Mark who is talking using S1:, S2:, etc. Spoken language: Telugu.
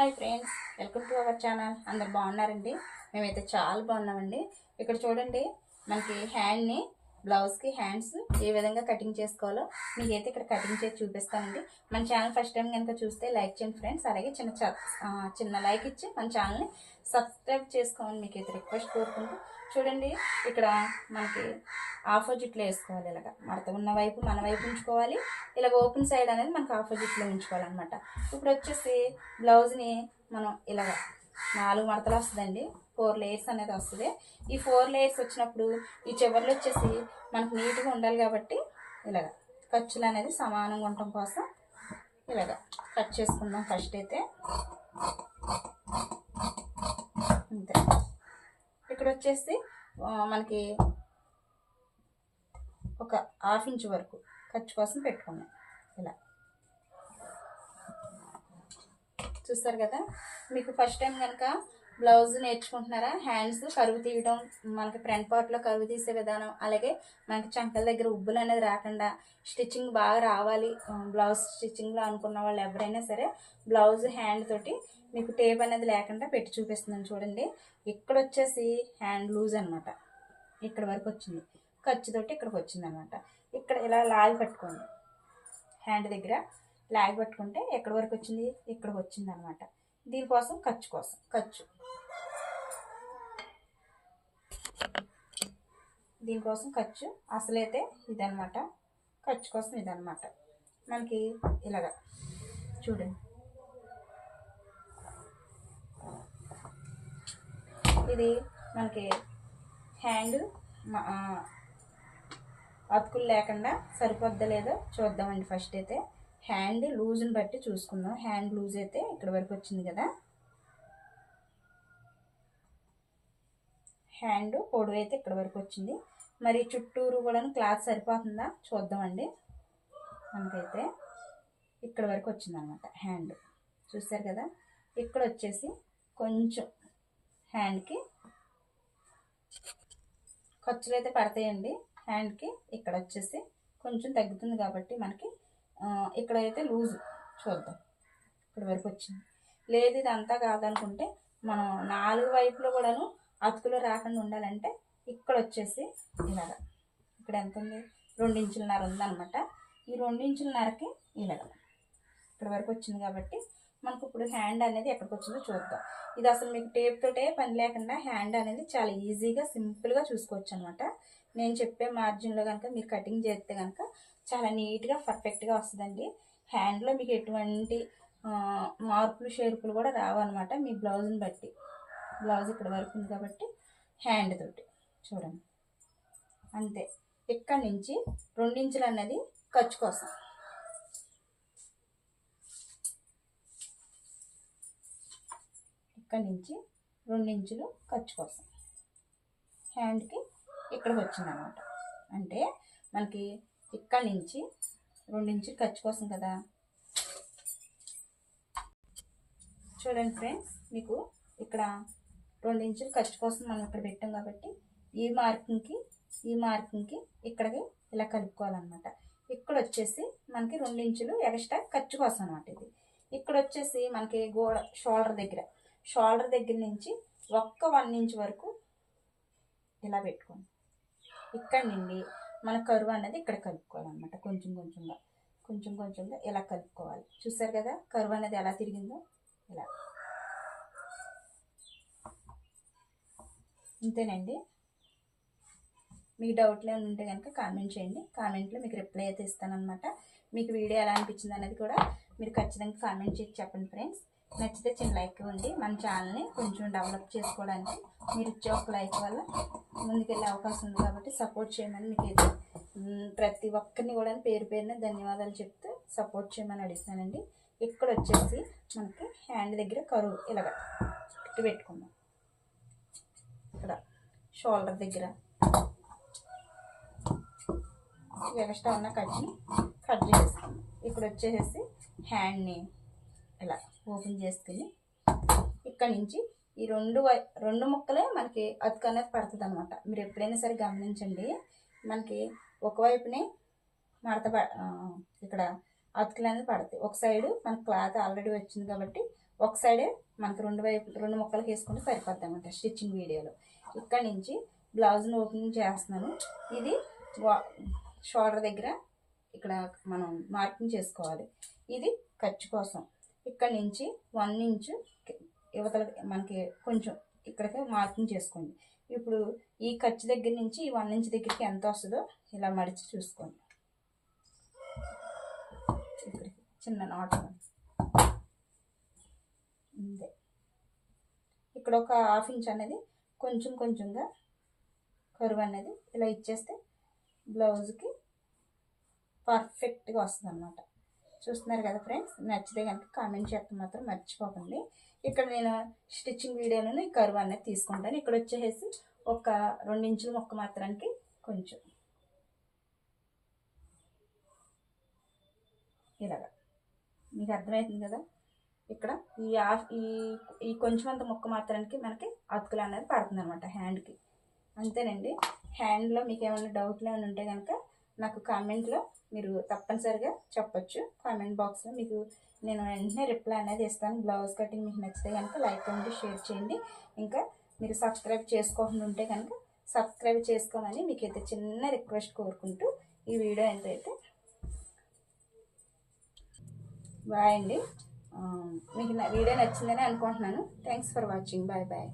S1: Hi friends welcome to our channel. అందరు బాగున్నారండి? మేమైతే చాలా బాగున్నామండి. ఇక్కడ చూడండి మనకి హ్యాండ్ని బ్లౌజ్కి హ్యాండ్స్ ఏ విధంగా కటింగ్ చేసుకోవాలో మీకైతే ఇక్కడ కటింగ్ చేసి చూపిస్తానండి. మన ఛానల్ ఫస్ట్ టైం కనుక చూస్తే లైక్ చేయండి ఫ్రెండ్స్. అలాగే చిన్న చ- చిన్న లైక్ ఇచ్చి మన ఛానల్ని సబ్స్క్రైబ్ చేసుకోమని మీకైతే రిక్వెస్ట్ కోరుకుంటూ చూడండి ఇక్కడ మనకి ఆపోజిట్లో వేసుకోవాలి ఇలాగ. మడత ఉన్న వైపు మన వైపు ఉంచుకోవాలి. ఇలాగ ఓపెన్ సైడ్ అనేది మనకు ఆపోజిట్లో ఉంచుకోవాలన్నమాట. ఇప్పుడు వచ్చేసి బ్లౌజ్ని మనం ఇలాగ నాలుగు మడతలు వస్తుందండి. ఫోర్ లేయర్స్ అనేది వస్తుంది. ఈ ఫోర్ లేయర్స్ వచ్చినప్పుడు ఈ చివరిలో వచ్చేసి మనకు నీట్గా ఉండాలి కాబట్టి ఇలాగ ఖర్చులు అనేది సమానంగా ఉండటం కోసం ఇలాగ కట్ చేసుకుందాం ఫస్ట్ అయితే. అంతే. ఇక్కడ వచ్చేసి మనకి ఒక హాఫ్ ఇంచ్ వరకు ఖర్చు కోసం పెట్టుకున్నాం. ఇలా. చూస్తారు కదా? మీకు ఫస్ట్ టైం కనుక బ్లౌజ్ నేర్చుకుంటున్నారా? హ్యాండ్స్ కరువు తీయడం మనకి ఫ్రంట్ పార్ట్లో కరువు తీసే విధానం అలాగే మనకి చంకల దగ్గర ఉబ్బులు అనేది రాకుండా స్టిచ్చింగ్ బాగా రావాలి. బ్లౌజ్ స్టిచ్చింగ్లో అనుకున్న వాళ్ళు ఎవరైనా సరే బ్లౌజ్ హ్యాండ్ తోటి మీకు టేప్ అనేది లేకుండా పెట్టి చూపిస్తున్నాను చూడండి. ఇక్కడ వచ్చేసి హ్యాండ్ లూజ్ అనమాట ఇక్కడ వరకు వచ్చింది. ఖర్చుతోటి ఇక్కడికి వచ్చింది అనమాట ఇక్కడ ఇలా లాగి పట్టుకోండి. హ్యాండ్ దగ్గర లాగి పట్టుకుంటే ఎక్కడి వరకు వచ్చింది? ఇక్కడికి వచ్చింది అనమాట దీనికోసం ఖర్చు కోసం ఖర్చు. దీనికోసం ఖర్చు అసలైతే ఇదనమాట ఖర్చు కోసం ఇదనమాట మనకి ఇలాగ చూడండి ఇది మనకి హ్యాండ్ అతుకులు లేకుండా సరిపోద్దా లేదో చూద్దామండి ఫస్ట్ అయితే. హ్యాండ్ లూజ్ని బట్టి చూసుకుందాం. హ్యాండ్ లూజ్ అయితే ఇక్కడ వరకు వచ్చింది కదా. హ్యాండ్ పొడవు అయితే ఇక్కడ వరకు వచ్చింది. మరి చుట్టూరు కూడా క్లాత్ సరిపోతుందా? చూద్దామండి. మనకైతే ఇక్కడ వరకు వచ్చింది అనమాట హ్యాండ్. చూసారు కదా? ఇక్కడ వచ్చేసి కొంచెం హ్యాండ్కి ఖర్చులు అయితే పడతాయండి. హ్యాండ్కి ఇక్కడ వచ్చేసి కొంచెం తగ్గుతుంది కాబట్టి మనకి ఇక్కడైతే లూజ్ చూద్దాం. ఇక్కడ వరకు వచ్చింది. లేదు ఇది అంతా కాదనుకుంటే మనం నాలుగు వైపులో కూడాను అతుకులు రాకుండా ఉండాలంటే ఇక్కడ వచ్చేసి ఇలాగ ఇక్కడ ఎంత ఉంది? రెండించులన్నర ఇంచులన్నర ఉందన్నమాట. ఈ రెండు ఇంచులన్నరకి ఇలాగ ఇక్కడ వరకు వచ్చింది కాబట్టి మనకు ఇప్పుడు హ్యాండ్ అనేది ఎక్కడికి వచ్చిందో చూద్దాం. ఇది అసలు మీకు టేప్ తోటే పని లేకుండా హ్యాండ్ అనేది చాలా ఈజీగా సింపుల్గా చూసుకోవచ్చు అనమాట నేను చెప్పే మార్జిన్లో కనుక మీరు కటింగ్ చేస్తే కనుక చాలా నీట్గా పర్ఫెక్ట్గా వస్తుందండి. హ్యాండ్లో మీకు ఎటువంటి మార్పులు షేర్పులు కూడా రావన్నమాట మీ బ్లౌజ్ని బట్టి. బ్లౌజ్ ఇక్కడ వరకు ఉంది కాబట్టి హ్యాండ్ తోటి. చూడండి. అంతే. ఇక్కడి నుంచి రెండించులు అన్నది ఖర్చు కోసం. ఇక్కడి నుంచి రెండించులు ఖర్చు కోసం. హ్యాండ్కి ఇక్కడికి వచ్చిందనమాట అంటే మనకి ఇక్కడి నుంచి రెండించులు ఖర్చు కోసం కదా. చూడండి ఫ్రెండ్స్ మీకు ఇక్కడ రెండు ఇంచులు ఖర్చు కోసం మనం ఇక్కడ పెట్టాం కాబట్టి ఈ మార్కింగ్కి ఈ మార్కింగ్కి ఇక్కడికి ఇలా కలుపుకోవాలన్నమాట. ఇక్కడ వచ్చేసి మనకి రెండించులు ఎక్స్ట్రా ఖర్చు కోసం అనమాట ఇది. ఇక్కడ వచ్చేసి మనకి గోడ షోల్డర్ దగ్గర. షోల్డర్ దగ్గర నుంచి ఒక్క వన్ ఇంచ్ వరకు ఇలా పెట్టుకోండి. ఇక్కడ నుండి మన కరువు అనేది ఇక్కడ కలుపుకోవాలన్నమాట. కొంచెం కొంచెంగా కొంచెం కొంచెంగా ఇలా కలుపుకోవాలి. చూసారు కదా కరువు అనేది ఎలా తిరిగిందో? ఇలా. అంతేనండి. మీకు డౌట్లు ఏమైనా ఉంటే కనుక కామెంట్ చేయండి. కామెంట్లో మీకు రిప్లై అయితే ఇస్తానమాట మీకు వీడియో ఎలా అనిపించింది అనేది కూడా మీరు ఖచ్చితంగా కామెంట్ చేసి చెప్పండి ఫ్రెండ్స్ నచ్చితే చిన్న లైక్ ఇవ్వండి. మన ఛానల్ని కొంచెం డెవలప్ చేసుకోవడానికి మీరు ఇచ్చే ఒక లైక్ వల్ల ముందుకెళ్ళే అవకాశం ఉంది కాబట్టి సపోర్ట్ చేయమని మీకు అయితే ప్రతి ఒక్కరిని కూడా పేరు పేరున ధన్యవాదాలు చెప్తూ సపోర్ట్ చేయమని అడుగుతానండి ఇక్కడ వచ్చేసి మనకి హ్యాండ్ దగ్గర కరువు ఇలాగ పెట్టుకుందాం. షోల్డర్ దగ్గర. ఎక్స్ట్రా ఉన్న కట్ని కట్ చేసేసుకుందాం ఇక్కడ వచ్చేసేసి హ్యాండ్ని ఇలా ఓపెన్ చేసుకుని ఇక్కడ నుంచి ఈ రెండు వై రెండు ముక్కలే మనకి అతుకు అనేది పడుతుంది అనమాట మీరు ఎప్పుడైనా సరే గమనించండి. మనకి ఒకవైపునే మడత ప- ఇక్కడ అతుకులు అనేది పడతాయి. ఒక సైడు మన క్లాత్ ఆల్రెడీ వచ్చింది కాబట్టి ఒక సైడే మనకి రెండు వైపు రెండు ముక్కలు వేసుకుంటే సరిపోద్ది అనమాట స్టిచ్చింగ్ వీడియోలో ఇక్కడ నుంచి బ్లౌజ్ని ఓపెనింగ్ చేస్తున్నాను. ఇది వా- షోల్డర్ దగ్గర ఇక్కడ మనం మార్కింగ్ చేసుకోవాలి. ఇది ఖర్చు కోసం. ఇక్కడ నుంచి వన్ ఇంచు యువతల మనకి కొంచెం ఇక్కడికి మార్కింగ్ చేసుకోండి. ఇప్పుడు ఈ ఖర్చు దగ్గర నుంచి ఈ వన్ ఇంచ్ దగ్గరికి ఎంత వస్తుందో ఇలా మడిచి చూసుకోండి. ఇక్కడికి చిన్న నాట్ అంతే ఇక్కడ ఒక హాఫ్ ఇంచ్ అనేది కొంచెం కొంచెంగా కరువు అనేది ఇలా ఇచ్చేస్తే బ్లౌజ్కి పర్ఫెక్ట్గా వస్తుంది అనమాట చూస్తున్నారు కదా ఫ్రెండ్స్? నచ్చితే కనుక కామెంట్ చేస్తే మాత్రం మర్చిపోకండి. ఇక్కడ నేను స్టిచ్చింగ్ వీడియోలోనే ఈ కరువు అనేది తీసుకుంటాను. ఇక్కడ వచ్చేసి ఒక రెండించుల మొక్క మాత్రానికి కొంచెం. ఇలాగా. మీకు అర్థమవుతుంది కదా? ఇక్కడ ఈ ఈ ఈ కొంచెం అంత ముక్క మాత్రానికి మనకి అతుకులు అనేది పడుతుంది అనమాట హ్యాండ్కి. అంతేనండి. హ్యాండ్లో మీకు ఏమైనా డౌట్లు ఏమైనా ఉంటే కనుక నాకు కామెంట్లో మీరు తప్పనిసరిగా చెప్పొచ్చు. కామెంట్ బాక్స్లో మీకు నేను వెంటనే రిప్లై అనేది ఇస్తాను. బ్లౌజ్ కటింగ్ మీకు నచ్చితే కనుక లైక్ చేయండి షేర్ చేయండి. ఇంకా మీరు సబ్స్క్రైబ్ చేసుకోకుండా ఉంటే కనుక సబ్స్క్రైబ్ చేసుకోమని మీకు అయితే చిన్న రిక్వెస్ట్ కోరుకుంటూ ఈ వీడియో ఎంతైతే బాయ్ అండి. Um, మీకు నా వీడియో నచ్చిందని అనుకుంటున్నాను. Thanks for watching bye bye